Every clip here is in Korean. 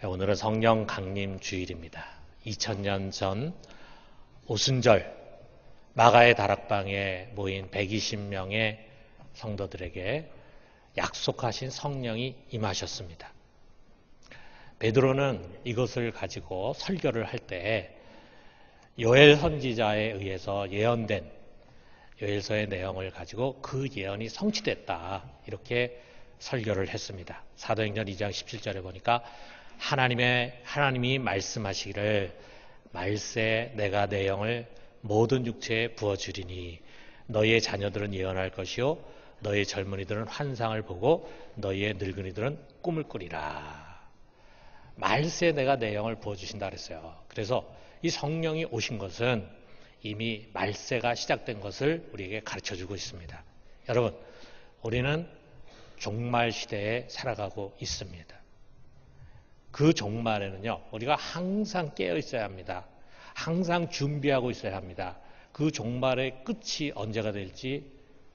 오늘은 성령 강림 주일입니다. 2000년 전 오순절 마가의 다락방에 모인 120명의 성도들에게 약속하신 성령이 임하셨습니다. 베드로는 이것을 가지고 설교를 할 때 요엘 선지자에 의해서 예언된 요엘서의 내용을 가지고 그 예언이 성취됐다. 이렇게 설교를 했습니다. 사도행전 2장 17절에 보니까 하나님의 하나님이 말씀하시기를 말세 내가 내 영을 모든 육체에 부어 주리니 너희의 자녀들은 예언할 것이요 너희 젊은이들은 환상을 보고 너희의 늙은이들은 꿈을 꾸리라. 말세 내가 내 영을 부어 주신다 그랬어요. 그래서 이 성령이 오신 것은 이미 말세가 시작된 것을 우리에게 가르쳐 주고 있습니다. 여러분, 우리는 종말 시대에 살아가고 있습니다. 그 종말에는요, 우리가 항상 깨어 있어야 합니다. 항상 준비하고 있어야 합니다. 그 종말의 끝이 언제가 될지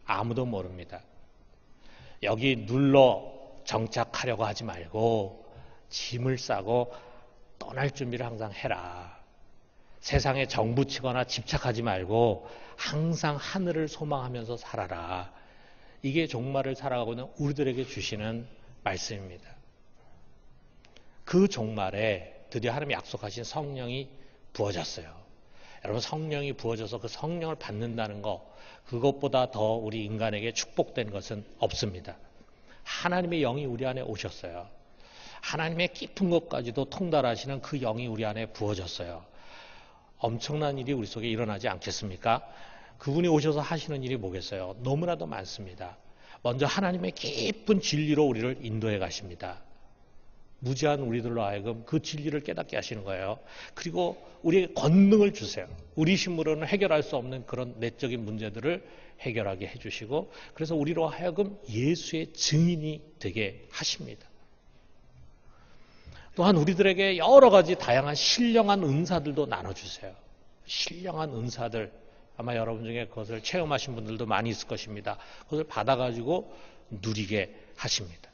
아무도 모릅니다. 여기 눌러 정착하려고 하지 말고 짐을 싸고 떠날 준비를 항상 해라. 세상에 정부치거나 집착하지 말고 항상 하늘을 소망하면서 살아라. 이게 종말을 살아가고 있는 우리들에게 주시는 말씀입니다. 그 종말에 드디어 하나님이 약속하신 성령이 부어졌어요. 여러분 성령이 부어져서 그 성령을 받는다는 거 그것보다 더 우리 인간에게 축복된 것은 없습니다. 하나님의 영이 우리 안에 오셨어요. 하나님의 깊은 것까지도 통달하시는 그 영이 우리 안에 부어졌어요. 엄청난 일이 우리 속에 일어나지 않겠습니까? 그분이 오셔서 하시는 일이 뭐겠어요? 너무나도 많습니다. 먼저 하나님의 깊은 진리로 우리를 인도해 가십니다. 무지한 우리들로 하여금 그 진리를 깨닫게 하시는 거예요. 그리고 우리에게 권능을 주세요. 우리 힘으로는 해결할 수 없는 그런 내적인 문제들을 해결하게 해주시고 그래서 우리로 하여금 예수의 증인이 되게 하십니다. 또한 우리들에게 여러 가지 다양한 신령한 은사들도 나눠주세요. 신령한 은사들. 아마 여러분 중에 그것을 체험하신 분들도 많이 있을 것입니다. 그것을 받아가지고 누리게 하십니다.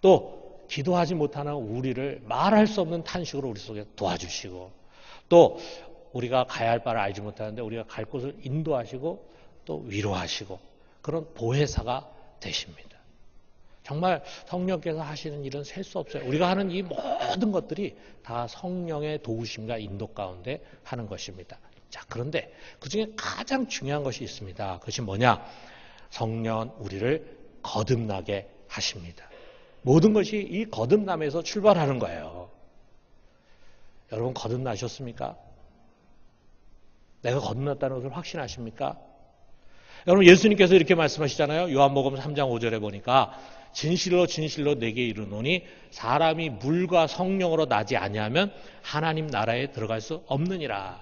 또, 기도하지 못하는 우리를 말할 수 없는 탄식으로 우리 속에 도와주시고, 또, 우리가 가야 할 바를 알지 못하는데 우리가 갈 곳을 인도하시고, 또 위로하시고, 그런 보혜사가 되십니다. 정말 성령께서 하시는 일은 셀 수 없어요. 우리가 하는 이 모든 것들이 다 성령의 도우심과 인도 가운데 하는 것입니다. 자, 그런데 그 중에 가장 중요한 것이 있습니다. 그것이 뭐냐? 성령 우리를 거듭나게 하십니다. 모든 것이 이 거듭남에서 출발하는 거예요. 여러분 거듭나셨습니까? 내가 거듭났다는 것을 확신하십니까? 여러분 예수님께서 이렇게 말씀하시잖아요. 요한복음 3장 5절에 보니까 진실로 진실로 내게 이르노니 사람이 물과 성령으로 나지 아니하면 하나님 나라에 들어갈 수 없느니라.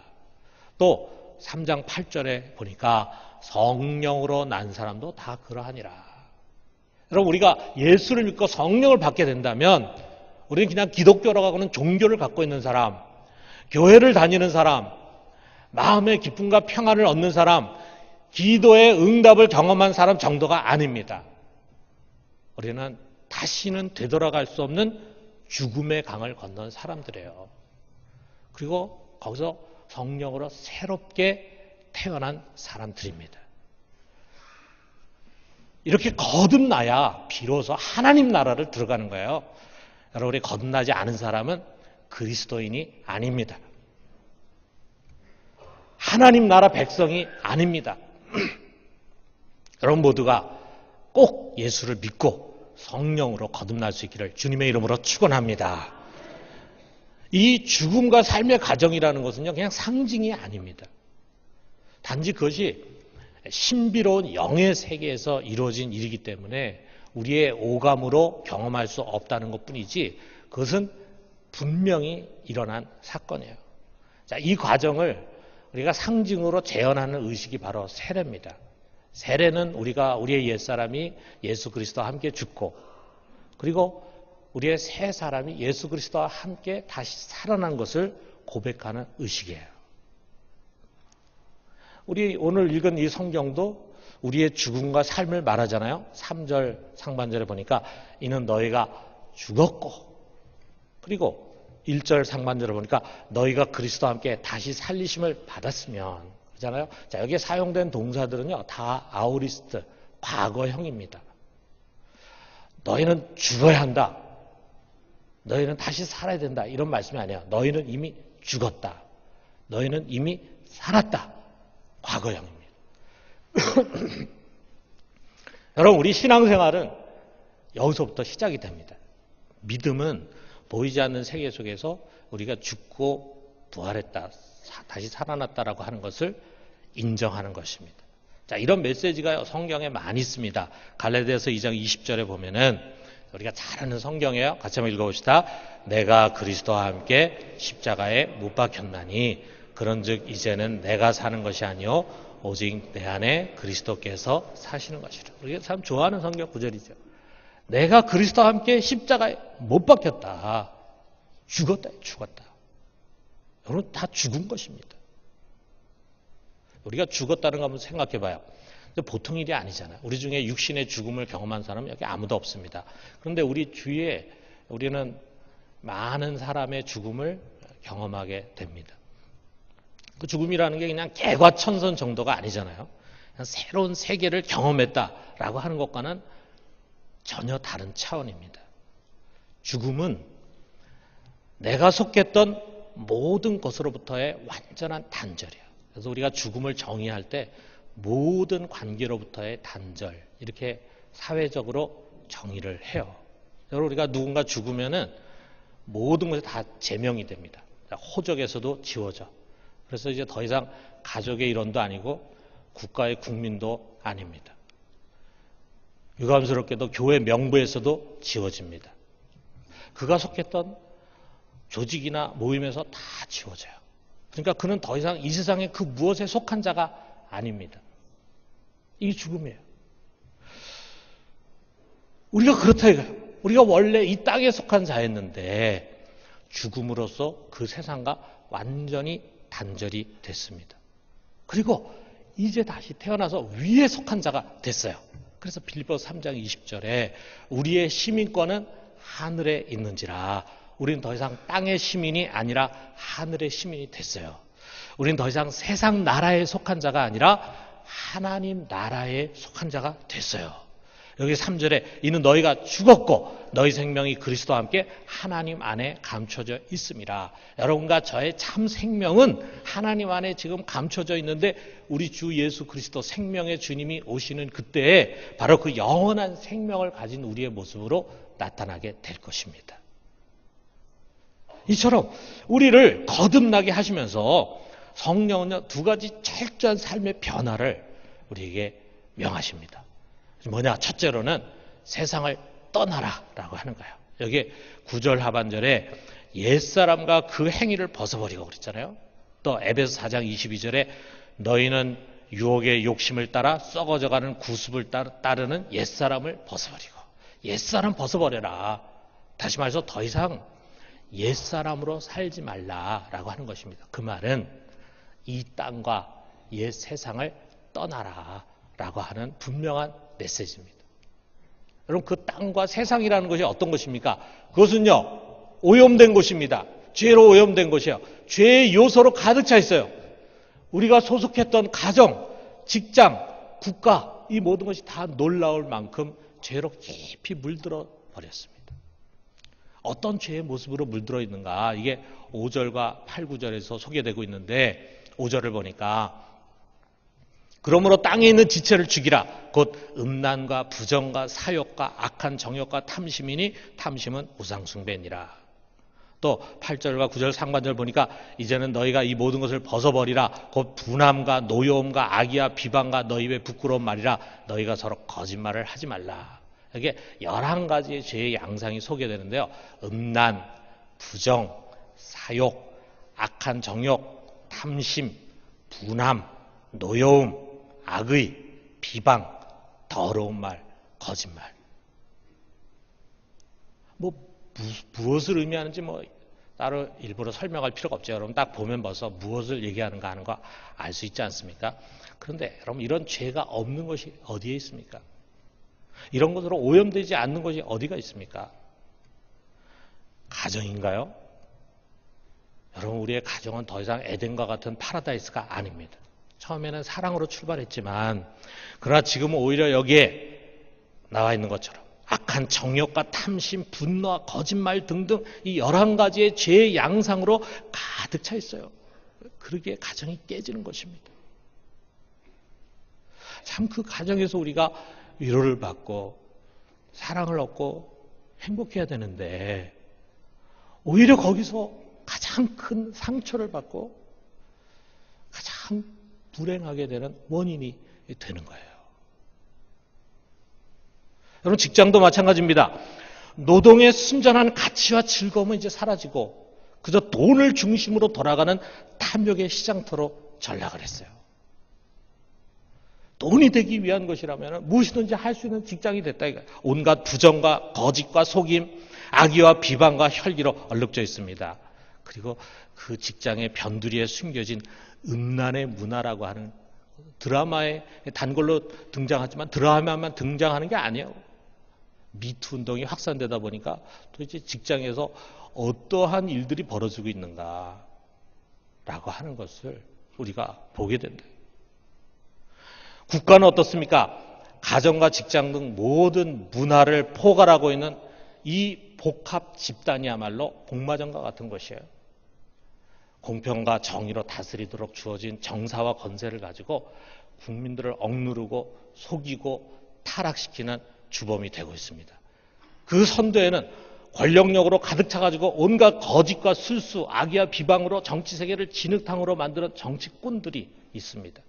또 3장 8절에 보니까 성령으로 난 사람도 다 그러하니라. 여러분 우리가 예수를 믿고 성령을 받게 된다면 우리는 그냥 기독교라고는 하 종교를 갖고 있는 사람, 교회를 다니는 사람, 마음의 기쁨과 평안을 얻는 사람, 기도의 응답을 경험한 사람 정도가 아닙니다. 우리는 다시는 되돌아갈 수 없는 죽음의 강을 건넌 사람들이에요. 그리고 거기서 성령으로 새롭게 태어난 사람들입니다. 이렇게 거듭나야 비로소 하나님 나라를 들어가는 거예요. 여러분이 거듭나지 않은 사람은 그리스도인이 아닙니다. 하나님 나라 백성이 아닙니다. 여러분 모두가 꼭 예수를 믿고 성령으로 거듭날 수 있기를 주님의 이름으로 축원합니다. 이 죽음과 삶의 가정이라는 것은요 그냥 상징이 아닙니다. 단지 그것이 신비로운 영의 세계에서 이루어진 일이기 때문에 우리의 오감으로 경험할 수 없다는 것 뿐이지 그것은 분명히 일어난 사건이에요. 자, 이 과정을 우리가 상징으로 재현하는 의식이 바로 세례입니다. 세례는 우리가 우리의 옛사람이 예수 그리스도와 함께 죽고 그리고 우리의 새 사람이 예수 그리스도와 함께 다시 살아난 것을 고백하는 의식이에요. 우리 오늘 읽은 이 성경도 우리의 죽음과 삶을 말하잖아요. 3절 상반절에 보니까 이는 너희가 죽었고 그리고 1절 상반절을 보니까 너희가 그리스도와 함께 다시 살리심을 받았으면 그잖아요. 자, 여기에 사용된 동사들은요. 다 아우리스트 과거형입니다. 너희는 죽어야 한다. 너희는 다시 살아야 된다. 이런 말씀이 아니에요. 너희는 이미 죽었다. 너희는 이미 살았다. 과거형입니다. 여러분, 우리 신앙생활은 여기서부터 시작이 됩니다. 믿음은 보이지 않는 세계 속에서 우리가 죽고 부활했다, 다시 살아났다라고 하는 것을 인정하는 것입니다. 자, 이런 메시지가 성경에 많이 있습니다. 갈라디아서 2장 20절에 보면은 우리가 잘 아는 성경이에요. 같이 한번 읽어봅시다. 내가 그리스도와 함께 십자가에 못 박혔나니 그런즉 이제는 내가 사는 것이 아니요 오직 내 안에 그리스도께서 사시는 것이라. 우리가 참 좋아하는 성경 구절이죠. 내가 그리스도와 함께 십자가에 못 박혔다. 죽었다. 죽었다. 여러분 다 죽은 것입니다. 우리가 죽었다는 거 한번 생각해 봐요. 보통 일이 아니잖아요. 우리 중에 육신의 죽음을 경험한 사람은 여기 아무도 없습니다. 그런데 우리 주위에 우리는 많은 사람의 죽음을 경험하게 됩니다. 그 죽음이라는 게 그냥 개과천선 정도가 아니잖아요. 새로운 세계를 경험했다라고 하는 것과는 전혀 다른 차원입니다. 죽음은 내가 속했던 모든 것으로부터의 완전한 단절이에요. 그래서 우리가 죽음을 정의할 때 모든 관계로부터의 단절 이렇게 사회적으로 정의를 해요. 여러분 우리가 누군가 죽으면은 모든 것이 다 제명이 됩니다. 호적에서도 지워져. 그래서 이제 더 이상 가족의 일원도 아니고 국가의 국민도 아닙니다. 유감스럽게도 교회 명부에서도 지워집니다. 그가 속했던 조직이나 모임에서 다 지워져요. 그러니까 그는 더 이상 이 세상에 그 무엇에 속한 자가 아닙니다. 이게 죽음이에요. 우리가 그렇다 이거예요. 우리가 원래 이 땅에 속한 자였는데 죽음으로써 그 세상과 완전히 단절이 됐습니다. 그리고 이제 다시 태어나서 위에 속한 자가 됐어요. 그래서 빌리포 3장 20절에 우리의 시민권은 하늘에 있는지라 우리는 더 이상 땅의 시민이 아니라 하늘의 시민이 됐어요. 우리는 더 이상 세상 나라에 속한 자가 아니라 하나님 나라에 속한 자가 됐어요. 여기 3절에 이는 너희가 죽었고 너희 생명이 그리스도와 함께 하나님 안에 감춰져 있습니다. 여러분과 저의 참 생명은 하나님 안에 지금 감춰져 있는데 우리 주 예수 그리스도 생명의 주님이 오시는 그때에 바로 그 영원한 생명을 가진 우리의 모습으로 나타나게 될 것입니다. 이처럼 우리를 거듭나게 하시면서 성령은요 두 가지 철저한 삶의 변화를 우리에게 명하십니다. 뭐냐? 첫째로는 세상을 떠나라라고 하는 거예요. 여기 구절 하반절에 옛사람과 그 행위를 벗어버리고 그랬잖아요. 또 에베소 4장 22절에 너희는 유혹의 욕심을 따라 썩어져가는 구습을 따르는 옛사람을 벗어버리고 옛사람 벗어버려라. 다시 말해서 더 이상 옛사람으로 살지 말라라고 하는 것입니다. 그 말은 이 땅과 옛 세상을 떠나라라고 하는 분명한 메시지입니다. 여러분 그 땅과 세상이라는 것이 어떤 것입니까? 그것은요 오염된 곳입니다. 죄로 오염된 곳이에요. 죄의 요소로 가득 차 있어요. 우리가 소속했던 가정, 직장, 국가 이 모든 것이 다 놀라울 만큼 죄로 깊이 물들어 버렸습니다. 어떤 죄의 모습으로 물들어 있는가 이게 5절과 8, 9절에서 소개되고 있는데 5절을 보니까 그러므로 땅에 있는 지체를 죽이라. 곧 음란과 부정과 사욕과 악한 정욕과 탐심이니 탐심은 우상숭배니라. 또 8절과 9절 상반절 보니까 이제는 너희가 이 모든 것을 벗어버리라. 곧 분함과 노여움과 악이야 비방과 너희 의 부끄러운 말이라. 너희가 서로 거짓말을 하지 말라. 이게 11가지의 죄의 양상이 소개되는데요. 음란, 부정, 사욕, 악한 정욕, 탐심, 분함, 노여움, 악의, 비방, 더러운 말, 거짓말. 뭐 무 엇을 의미하는지 뭐 따로 일부러 설명할 필요가 없죠. 여러분 딱 보면 벌써 무엇을 얘기하는가 하는 거 알 수 있지 않습니까? 그런데 여러분 이런 죄가 없는 것이 어디에 있습니까? 이런 것으로 오염되지 않는 것이 어디가 있습니까? 가정인가요? 여러분, 우리의 가정은 더 이상 에덴과 같은 파라다이스가 아닙니다. 처음에는 사랑으로 출발했지만, 그러나 지금은 오히려 여기에 나와 있는 것처럼 악한 정욕과 탐심, 분노와 거짓말 등등 이 열한 가지의 죄의 양상으로 가득 차 있어요. 그러기에 가정이 깨지는 것입니다. 참 그 가정에서 우리가 위로를 받고 사랑을 얻고 행복해야 되는데 오히려 거기서 가장 큰 상처를 받고 가장 불행하게 되는 원인이 되는 거예요. 여러분 직장도 마찬가지입니다. 노동의 순전한 가치와 즐거움은 이제 사라지고 그저 돈을 중심으로 돌아가는 탐욕의 시장터로 전락을 했어요. 돈이 되기 위한 것이라면 무엇이든지 할 수 있는 직장이 됐다. 온갖 부정과 거짓과 속임, 악의와 비방과 혈기로 얼룩져 있습니다. 그리고 그 직장의 변두리에 숨겨진 음란의 문화라고 하는 드라마에 단골로 등장하지만 드라마만 등장하는 게 아니에요. 미투 운동이 확산되다 보니까 도대체 직장에서 어떠한 일들이 벌어지고 있는가라고 하는 것을 우리가 보게 된다. 국가는 어떻습니까? 가정과 직장 등 모든 문화를 포괄하고 있는 이 복합 집단이야말로 복마전과 같은 것이에요. 공평과 정의로 다스리도록 주어진 정사와 건세를 가지고 국민들을 억누르고 속이고 타락시키는 주범이 되고 있습니다. 그 선도에는 권력력으로 가득 차가지고 온갖 거짓과 술수, 악의와 비방으로 정치 세계를 진흙탕으로 만드는 정치꾼들이 있습니다.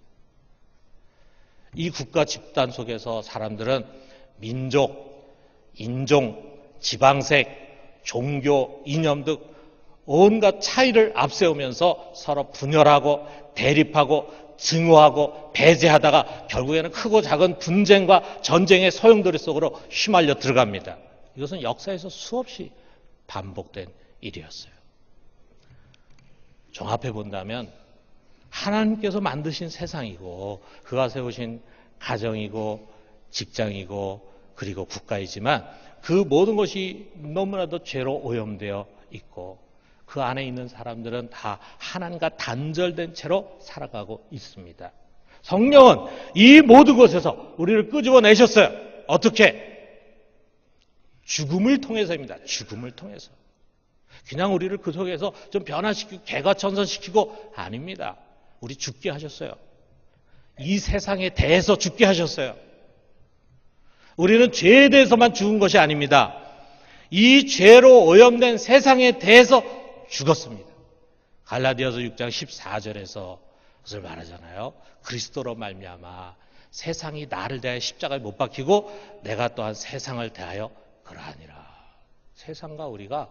이 국가 집단 속에서 사람들은 민족, 인종, 지방색, 종교, 이념 등 온갖 차이를 앞세우면서 서로 분열하고 대립하고 증오하고 배제하다가 결국에는 크고 작은 분쟁과 전쟁의 소용돌이 속으로 휘말려 들어갑니다. 이것은 역사에서 수없이 반복된 일이었어요. 종합해 본다면 하나님께서 만드신 세상이고 그가 세우신 가정이고 직장이고 그리고 국가이지만 그 모든 것이 너무나도 죄로 오염되어 있고 그 안에 있는 사람들은 다 하나님과 단절된 채로 살아가고 있습니다. 성령은 이 모든 것에서 우리를 끄집어내셨어요. 어떻게? 죽음을 통해서입니다. 죽음을 통해서. 그냥 우리를 그 속에서 좀 변화시키고 개가 천선시키고 아닙니다. 우리 죽게 하셨어요. 이 세상에 대해서 죽게 하셨어요. 우리는 죄에 대해서만 죽은 것이 아닙니다. 이 죄로 오염된 세상에 대해서 죽었습니다. 갈라디아서 6장 14절에서 그것을 말하잖아요. 그리스도로 말미암아 세상이 나를 대하여 십자가에 못 박히고 내가 또한 세상을 대하여 그러하니라. 세상과 우리가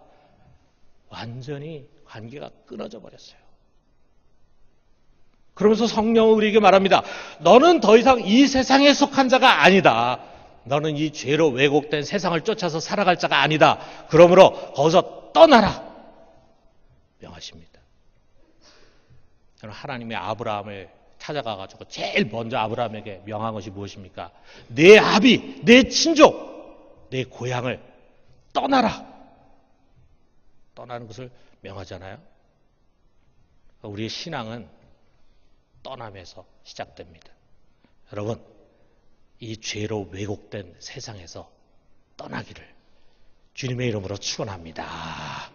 완전히 관계가 끊어져 버렸어요. 그러면서 성령은 우리에게 말합니다. 너는 더 이상 이 세상에 속한 자가 아니다. 너는 이 죄로 왜곡된 세상을 쫓아서 살아갈 자가 아니다. 그러므로 거기서 떠나라. 명하십니다. 하나님의 아브라함을 찾아가 가지고 제일 먼저 아브라함에게 명한 것이 무엇입니까? 내 아비, 내 친족, 내 고향을 떠나라. 떠나는 것을 명하잖아요. 우리의 신앙은 떠남에서 시작됩니다. 여러분, 이 죄로 왜곡된 세상에서 떠나기를 주님의 이름으로 축원합니다.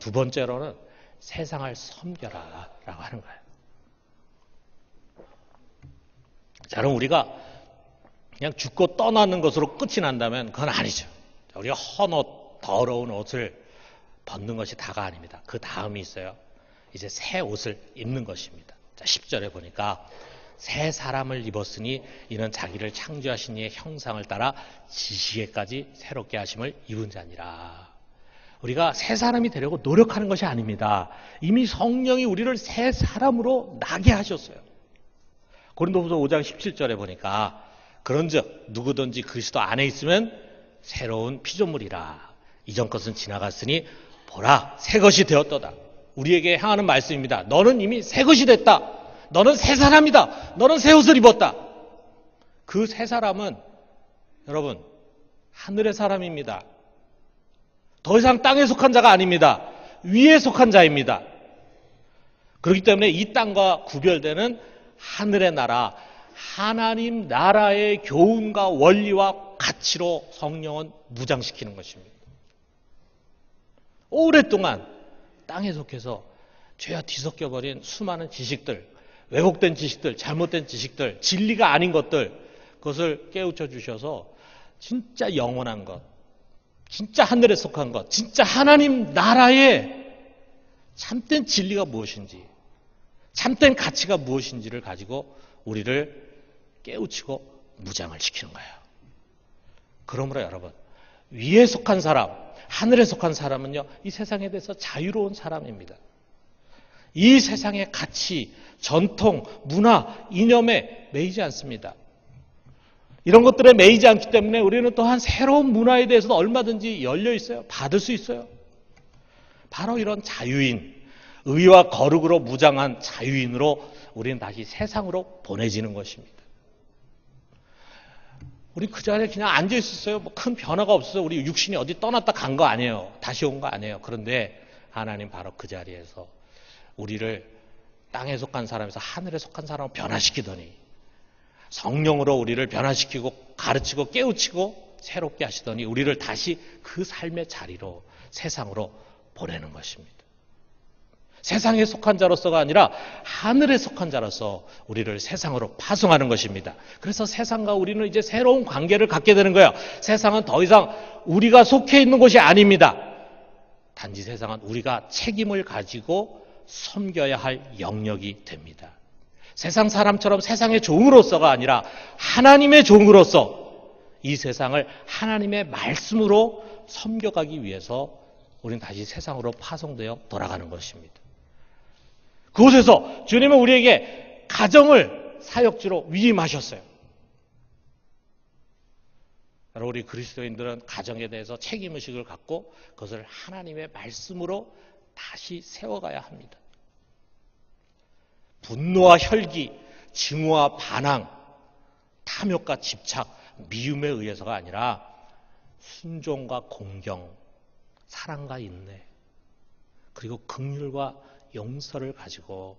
두 번째로는 세상을 섬겨라 라고 하는 거예요. 자, 그럼 우리가 그냥 죽고 떠나는 것으로 끝이 난다면 그건 아니죠. 우리가 헌 옷, 더러운 옷을 벗는 것이 다가 아닙니다. 그 다음이 있어요. 이제 새 옷을 입는 것입니다. 자, 10절에 보니까 새 사람을 입었으니 이는 자기를 창조하신 이의 형상을 따라 지시에까지 새롭게 하심을 입은 자니라. 우리가 새 사람이 되려고 노력하는 것이 아닙니다. 이미 성령이 우리를 새 사람으로 나게 하셨어요. 고린도후서 5장 17절에 보니까 그런즉 누구든지 그리스도 안에 있으면 새로운 피조물이라 이전 것은 지나갔으니 보라 새 것이 되었도다. 우리에게 향하는 말씀입니다. 너는 이미 새 것이 됐다. 너는 새 사람이다. 너는 새 옷을 입었다. 그 새 사람은 여러분 하늘의 사람입니다. 더 이상 땅에 속한 자가 아닙니다. 위에 속한 자입니다. 그렇기 때문에 이 땅과 구별되는 하늘의 나라, 하나님 나라의 교훈과 원리와 가치로 성령은 무장시키는 것입니다. 오랫동안 땅에 속해서 죄와 뒤섞여버린 수많은 지식들, 왜곡된 지식들, 잘못된 지식들, 진리가 아닌 것들, 그것을 깨우쳐 주셔서 진짜 영원한 것, 진짜 하늘에 속한 것, 진짜 하나님 나라의 참된 진리가 무엇인지, 참된 가치가 무엇인지를 가지고 우리를 깨우치고 무장을 시키는 거예요. 그러므로 여러분, 위에 속한 사람, 하늘에 속한 사람은요, 이 세상에 대해서 자유로운 사람입니다. 이 세상의 가치, 전통, 문화, 이념에 매이지 않습니다. 이런 것들에 매이지 않기 때문에 우리는 또한 새로운 문화에 대해서도 얼마든지 열려 있어요. 받을 수 있어요. 바로 이런 자유인, 의와 거룩으로 무장한 자유인으로 우리는 다시 세상으로 보내지는 것입니다. 우리 그 자리에 그냥 앉아 있었어요. 뭐 큰 변화가 없어요. 우리 육신이 어디 떠났다 간 거 아니에요. 다시 온 거 아니에요. 그런데 하나님 바로 그 자리에서 우리를 땅에 속한 사람에서 하늘에 속한 사람으로 변화시키더니 성령으로 우리를 변화시키고 가르치고 깨우치고 새롭게 하시더니 우리를 다시 그 삶의 자리로 세상으로 보내는 것입니다. 세상에 속한 자로서가 아니라 하늘에 속한 자로서 우리를 세상으로 파송하는 것입니다. 그래서 세상과 우리는 이제 새로운 관계를 갖게 되는 거예요. 세상은 더 이상 우리가 속해 있는 곳이 아닙니다. 단지 세상은 우리가 책임을 가지고 섬겨야 할 영역이 됩니다. 세상 사람처럼 세상의 종으로서가 아니라 하나님의 종으로서 이 세상을 하나님의 말씀으로 섬겨가기 위해서 우리는 다시 세상으로 파송되어 돌아가는 것입니다. 그곳에서 주님은 우리에게 가정을 사역지로 위임하셨어요. 바로 우리 그리스도인들은 가정에 대해서 책임 의식을 갖고 그것을 하나님의 말씀으로 다시 세워가야 합니다. 분노와 혈기, 증오와 반항, 탐욕과 집착, 미움에 의해서가 아니라 순종과 공경, 사랑과 인내, 그리고 긍휼과 용서를 가지고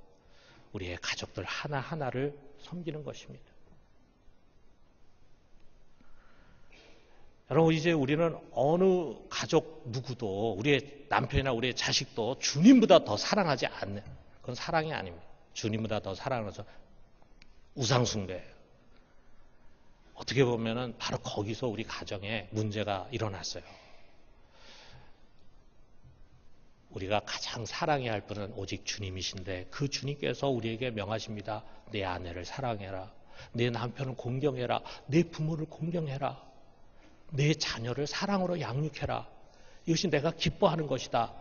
우리의 가족들 하나하나를 섬기는 것입니다. 여러분, 이제 우리는 어느 가족 누구도 우리의 남편이나 우리의 자식도 주님보다 더 사랑하지 않는, 그건 사랑이 아닙니다. 주님보다 더 사랑하죠. 우상숭배예요. 어떻게 보면은 바로 거기서 우리 가정에 문제가 일어났어요. 우리가 가장 사랑해야 할 분은 오직 주님이신데 그 주님께서 우리에게 명하십니다. 내 아내를 사랑해라. 내 남편을 공경해라. 내 부모를 공경해라. 내 자녀를 사랑으로 양육해라. 이것이 내가 기뻐하는 것이다.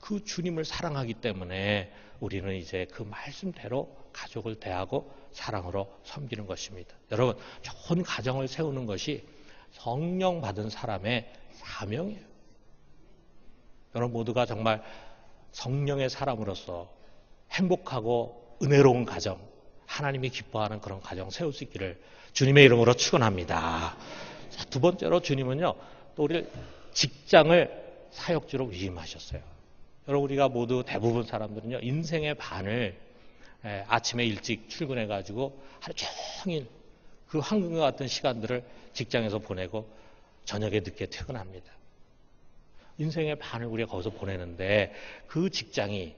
그 주님을 사랑하기 때문에 우리는 이제 그 말씀대로 가족을 대하고 사랑으로 섬기는 것입니다. 여러분, 좋은 가정을 세우는 것이 성령 받은 사람의 사명이에요. 여러분 모두가 정말 성령의 사람으로서 행복하고 은혜로운 가정, 하나님이 기뻐하는 그런 가정 세울 수 있기를 주님의 이름으로 축원합니다. 두 번째로 주님은요, 또 우리 직장을 사역지로 위임하셨어요. 여러분 우리가 모두 대부분 사람들은요, 인생의 반을 아침에 일찍 출근해 가지고 하루 종일 그 황금과 같은 시간들을 직장에서 보내고 저녁에 늦게 퇴근합니다. 인생의 반을 우리가 거기서 보내는데 그 직장이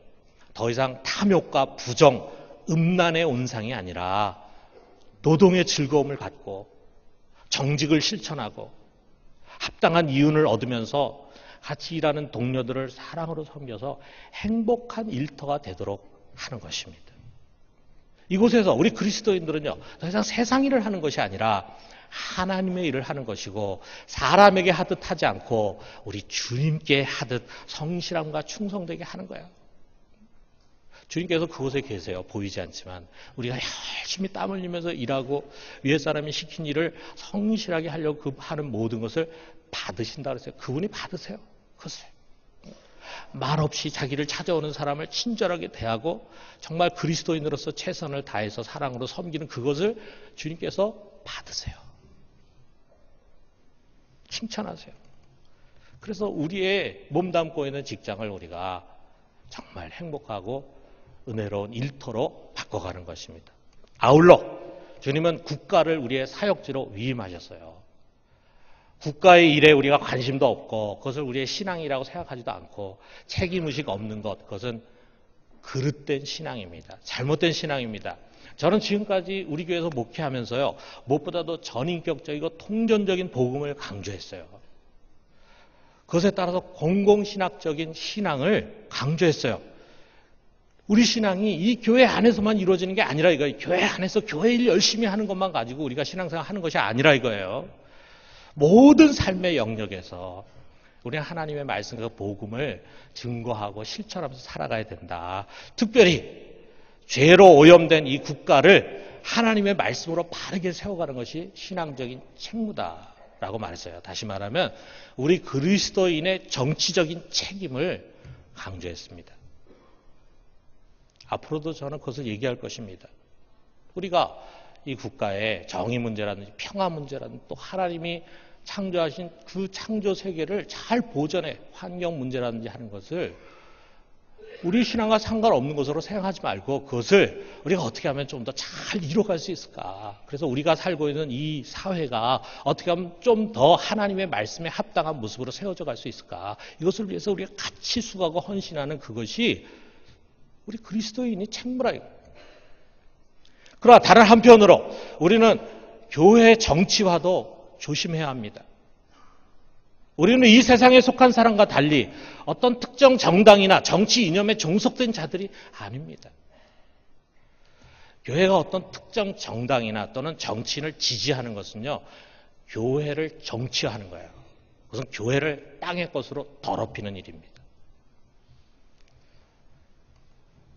더 이상 탐욕과 부정, 음란의 온상이 아니라 노동의 즐거움을 갖고 정직을 실천하고 합당한 이윤을 얻으면서 같이 일하는 동료들을 사랑으로 섬겨서 행복한 일터가 되도록 하는 것입니다. 이곳에서 우리 그리스도인들은요, 더 이상 세상 일을 하는 것이 아니라 하나님의 일을 하는 것이고 사람에게 하듯 하지 않고 우리 주님께 하듯 성실함과 충성되게 하는 거야. 주님께서 그곳에 계세요. 보이지 않지만 우리가 열심히 땀 흘리면서 일하고 위에 사람이 시킨 일을 성실하게 하려고 그 하는 모든 것을 받으신다 그랬어요. 그분이 받으세요. 그것을. 말없이 자기를 찾아오는 사람을 친절하게 대하고 정말 그리스도인으로서 최선을 다해서 사랑으로 섬기는 그것을 주님께서 받으세요. 칭찬하세요. 그래서 우리의 몸담고 있는 직장을 우리가 정말 행복하고 은혜로운 일터로 바꿔가는 것입니다. 아울러 주님은 국가를 우리의 사역지로 위임하셨어요. 국가의 일에 우리가 관심도 없고 그것을 우리의 신앙이라고 생각하지도 않고 책임의식 없는 것 그것은 그릇된 신앙입니다. 잘못된 신앙입니다. 저는 지금까지 우리 교회에서 목회하면서요 무엇보다도 전인격적이고 통전적인 복음을 강조했어요. 그것에 따라서 공공신학적인 신앙을 강조했어요. 우리 신앙이 이 교회 안에서만 이루어지는 게 아니라 이거예요. 교회 안에서 교회 일 열심히 하는 것만 가지고 우리가 신앙생활 하는 것이 아니라 이거예요. 모든 삶의 영역에서 우리는 하나님의 말씀과 복음을 증거하고 실천하면서 살아가야 된다. 특별히 죄로 오염된 이 국가를 하나님의 말씀으로 바르게 세워가는 것이 신앙적인 책무다라고 말했어요. 다시 말하면 우리 그리스도인의 정치적인 책임을 강조했습니다. 앞으로도 저는 그것을 얘기할 것입니다. 우리가 이 국가의 정의 문제라든지 평화 문제라든지 또 하나님이 창조하신 그 창조 세계를 잘 보존해 환경 문제라든지 하는 것을 우리 신앙과 상관없는 것으로 생각하지 말고 그것을 우리가 어떻게 하면 좀 더 잘 이뤄갈 수 있을까. 그래서 우리가 살고 있는 이 사회가 어떻게 하면 좀 더 하나님의 말씀에 합당한 모습으로 세워져 갈 수 있을까. 이것을 위해서 우리가 같이 수고하고 헌신하는 그것이 우리 그리스도인이 책무라. 그러나 다른 한편으로 우리는 교회 정치화도 조심해야 합니다. 우리는 이 세상에 속한 사람과 달리 어떤 특정 정당이나 정치 이념에 종속된 자들이 아닙니다. 교회가 어떤 특정 정당이나 또는 정치인을 지지하는 것은요, 교회를 정치화하는 거예요. 그것은 교회를 땅의 것으로 더럽히는 일입니다.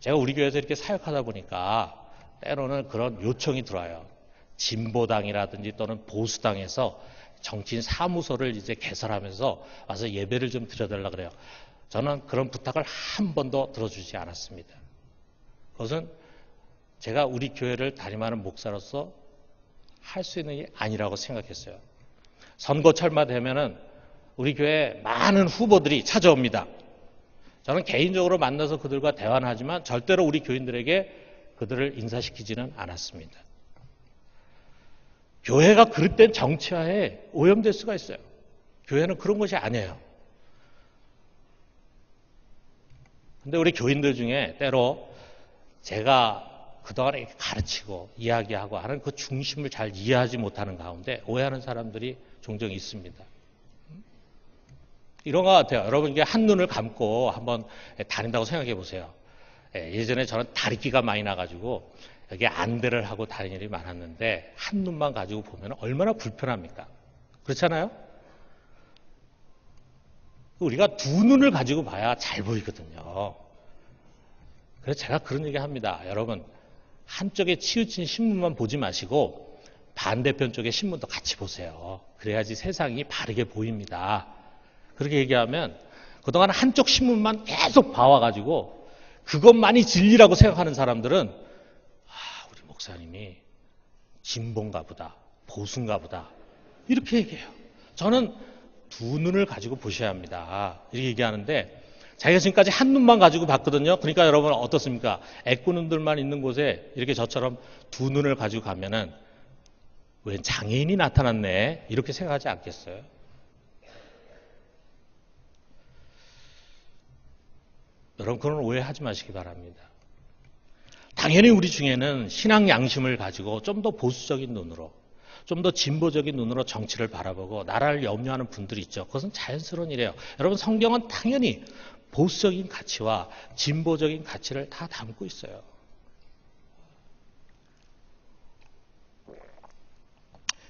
제가 우리 교회에서 이렇게 사역하다 보니까 때로는 그런 요청이 들어와요. 진보당이라든지 또는 보수당에서 정치인 사무소를 이제 개설하면서 와서 예배를 좀 드려달라 그래요. 저는 그런 부탁을 한 번도 들어주지 않았습니다. 그것은 제가 우리 교회를 담임하는 목사로서 할 수 있는 게 아니라고 생각했어요. 선거철마 되면은 우리 교회 많은 후보들이 찾아옵니다. 저는 개인적으로 만나서 그들과 대화는 하지만 절대로 우리 교인들에게 그들을 인사시키지는 않았습니다. 교회가 그릇된 정치화에 오염될 수가 있어요. 교회는 그런 것이 아니에요. 근데 우리 교인들 중에 때로 제가 그동안에 가르치고 이야기하고 하는 그 중심을 잘 이해하지 못하는 가운데 오해하는 사람들이 종종 있습니다. 이런 것 같아요. 여러분 이게 한눈을 감고 한번 다닌다고 생각해 보세요. 예, 예전에 저는 다리끼가 많이 나가지고 여기 안대를 하고 다니는 일이 많았는데 한 눈만 가지고 보면 얼마나 불편합니까? 그렇잖아요? 우리가 두 눈을 가지고 봐야 잘 보이거든요. 그래서 제가 그런 얘기 합니다. 여러분, 한쪽에 치우친 신문만 보지 마시고 반대편 쪽의 신문도 같이 보세요. 그래야지 세상이 바르게 보입니다. 그렇게 얘기하면 그동안 한쪽 신문만 계속 봐와가지고 그것만이 진리라고 생각하는 사람들은 목사님이 진본가 보다, 보수인가 보다. 이렇게 얘기해요. 저는 두 눈을 가지고 보셔야 합니다. 이렇게 얘기하는데 자기가 지금까지 한 눈만 가지고 봤거든요. 그러니까 여러분 어떻습니까? 애꾸눈들만 있는 곳에 이렇게 저처럼 두 눈을 가지고 가면은 웬 장애인이 나타났네. 이렇게 생각하지 않겠어요? 여러분 그런 오해하지 마시기 바랍니다. 당연히 우리 중에는 신앙 양심을 가지고 좀 더 보수적인 눈으로 좀 더 진보적인 눈으로 정치를 바라보고 나라를 염려하는 분들이 있죠. 그것은 자연스러운 일이에요. 여러분 성경은 당연히 보수적인 가치와 진보적인 가치를 다 담고 있어요.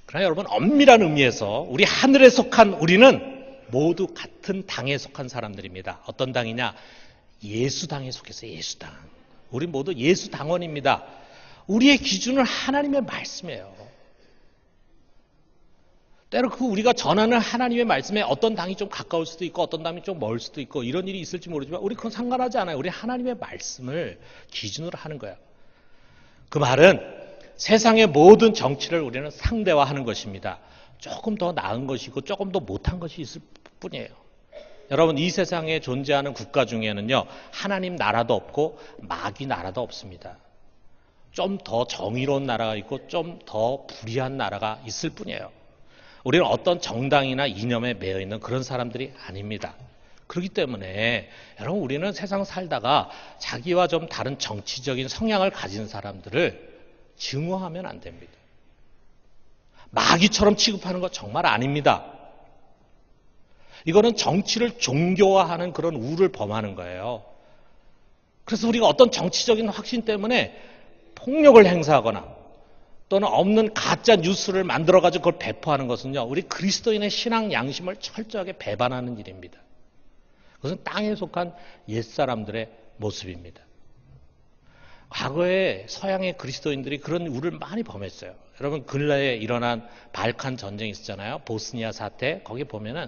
그러나 여러분 엄밀한 의미에서 우리 하늘에 속한 우리는 모두 같은 당에 속한 사람들입니다. 어떤 당이냐? 예수당에 속해서 예수당. 우리 모두 예수 당원입니다. 우리의 기준은 하나님의 말씀이에요. 때로 그 우리가 전하는 하나님의 말씀에 어떤 당이 좀 가까울 수도 있고 어떤 당이 좀 멀 수도 있고 이런 일이 있을지 모르지만 우리 그건 상관하지 않아요. 우리 하나님의 말씀을 기준으로 하는 거예요. 그 말은 세상의 모든 정치를 우리는 상대화하는 것입니다. 조금 더 나은 것이고 조금 더 못한 것이 있을 뿐이에요. 여러분 이 세상에 존재하는 국가 중에는요 하나님 나라도 없고 마귀 나라도 없습니다. 좀 더 정의로운 나라가 있고 좀 더 불의한 나라가 있을 뿐이에요. 우리는 어떤 정당이나 이념에 매여 있는 그런 사람들이 아닙니다. 그렇기 때문에 여러분 우리는 세상 살다가 자기와 좀 다른 정치적인 성향을 가진 사람들을 증오하면 안 됩니다. 마귀처럼 취급하는 거 정말 아닙니다. 이거는 정치를 종교화하는 그런 우를 범하는 거예요. 그래서 우리가 어떤 정치적인 확신 때문에 폭력을 행사하거나 또는 없는 가짜 뉴스를 만들어가지고 그걸 배포하는 것은요, 우리 그리스도인의 신앙 양심을 철저하게 배반하는 일입니다. 그것은 땅에 속한 옛사람들의 모습입니다. 과거에 서양의 그리스도인들이 그런 우를 많이 범했어요. 여러분 근래에 일어난 발칸 전쟁이 있었잖아요. 보스니아 사태 거기 보면은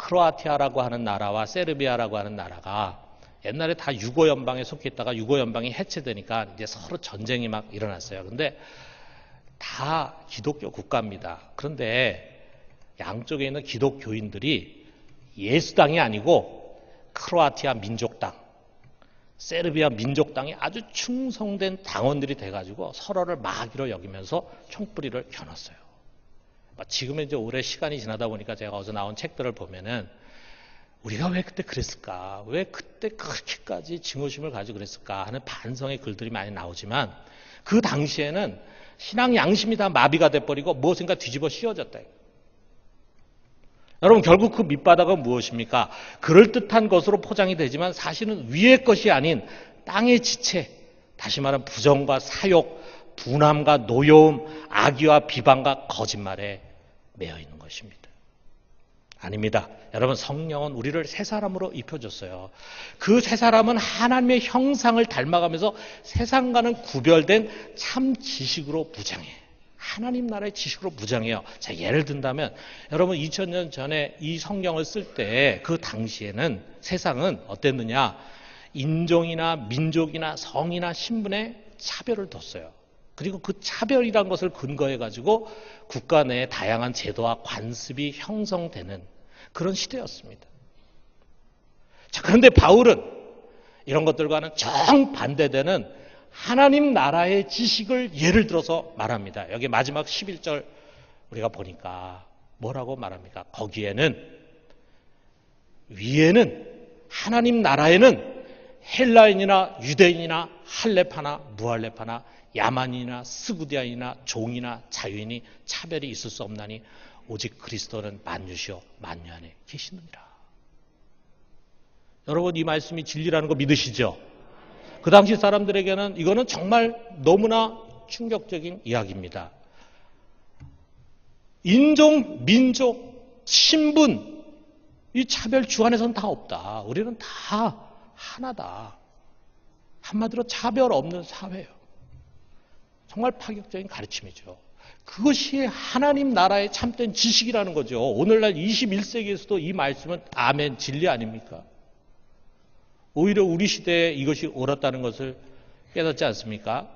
크로아티아라고 하는 나라와 세르비아라고 하는 나라가 옛날에 다 유고 연방에 속해 있다가 유고 연방이 해체되니까 이제 서로 전쟁이 막 일어났어요. 근데 다 기독교 국가입니다. 그런데 양쪽에 있는 기독교인들이 예수당이 아니고 크로아티아 민족당, 세르비아 민족당이 아주 충성된 당원들이 돼가지고 서로를 마귀로 여기면서 총뿌리를 겨눴어요. 뭐 지금은 이제 오래 시간이 지나다 보니까 제가 어제 나온 책들을 보면은 우리가 왜 그때 그랬을까? 왜 그때 그렇게까지 증오심을 가지고 그랬을까? 하는 반성의 글들이 많이 나오지만 그 당시에는 신앙 양심이 다 마비가 돼버리고 무엇인가 뒤집어 씌워졌다. 여러분 결국 그 밑바닥은 무엇입니까? 그럴듯한 것으로 포장이 되지만 사실은 위의 것이 아닌 땅의 지체, 다시 말하면 부정과 사욕, 분함과 노여움, 악의와 비방과 거짓말에 매여 있는 것입니다. 아닙니다. 여러분 성령은 우리를 새 사람으로 입혀줬어요. 그 새 사람은 하나님의 형상을 닮아가면서 세상과는 구별된 참 지식으로 무장해. 하나님 나라의 지식으로 무장해요. 자, 예를 든다면 여러분 2000년 전에 이 성경을 쓸 때 그 당시에는 세상은 어땠느냐? 인종이나 민족이나 성이나 신분에 차별을 뒀어요. 그리고 그 차별이란 것을 근거해 가지고 국가 내에 다양한 제도와 관습이 형성되는 그런 시대였습니다. 자, 그런데 바울은 이런 것들과는 정반대되는 하나님 나라의 지식을 예를 들어서 말합니다. 여기 마지막 11절 우리가 보니까 뭐라고 말합니까? 거기에는 위에는 하나님 나라에는 헬라인이나 유대인이나 할레파나 무할레파나 야만이나 스구디아이나 종이나 자유인이 차별이 있을 수 없나니 오직 그리스도는 만유시오 만유 안에 계시느니라. 여러분 이 말씀이 진리라는 거 믿으시죠? 그 당시 사람들에게는 이거는 정말 너무나 충격적인 이야기입니다. 인종, 민족, 신분, 이 차별 주안에서는 다 없다. 우리는 다 하나다. 한마디로 차별 없는 사회예요. 정말 파격적인 가르침이죠. 그것이 하나님 나라의 참된 지식이라는 거죠. 오늘날 21세기에서도 이 말씀은 아멘 진리 아닙니까? 오히려 우리 시대에 이것이 옳았다는 것을 깨닫지 않습니까?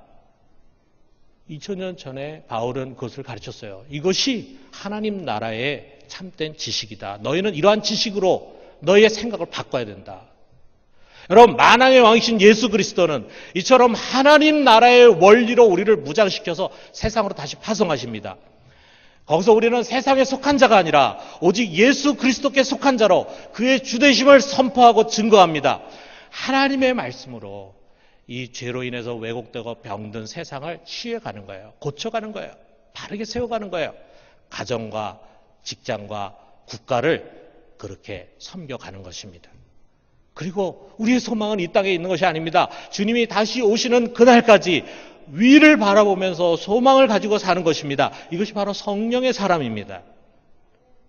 2000년 전에 바울은 그것을 가르쳤어요. 이것이 하나님 나라의 참된 지식이다. 너희는 이러한 지식으로 너희의 생각을 바꿔야 된다. 여러분 만왕의 왕이신 예수 그리스도는 이처럼 하나님 나라의 원리로 우리를 무장시켜서 세상으로 다시 파송하십니다. 거기서 우리는 세상에 속한 자가 아니라 오직 예수 그리스도께 속한 자로 그의 주대심을 선포하고 증거합니다. 하나님의 말씀으로 이 죄로 인해서 왜곡되고 병든 세상을 치유해가는 거예요. 고쳐가는 거예요. 바르게 세워가는 거예요. 가정과 직장과 국가를 그렇게 섬겨가는 것입니다. 그리고 우리의 소망은 이 땅에 있는 것이 아닙니다. 주님이 다시 오시는 그날까지 위를 바라보면서 소망을 가지고 사는 것입니다. 이것이 바로 성령의 사람입니다.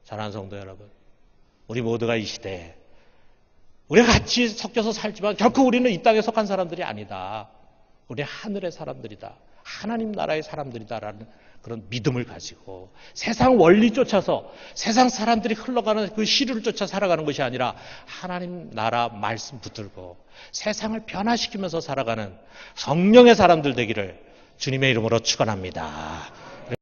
사랑하는 성도 여러분, 우리 모두가 이 시대에 우리가 같이 섞여서 살지만 결코 우리는 이 땅에 속한 사람들이 아니다. 우리 하늘의 사람들이다. 하나님 나라의 사람들이다라는 그런 믿음을 가지고 세상 원리 쫓아서 세상 사람들이 흘러가는 그 시류를 쫓아 살아가는 것이 아니라 하나님 나라 말씀 붙들고 세상을 변화시키면서 살아가는 성령의 사람들 되기를 주님의 이름으로 축원합니다.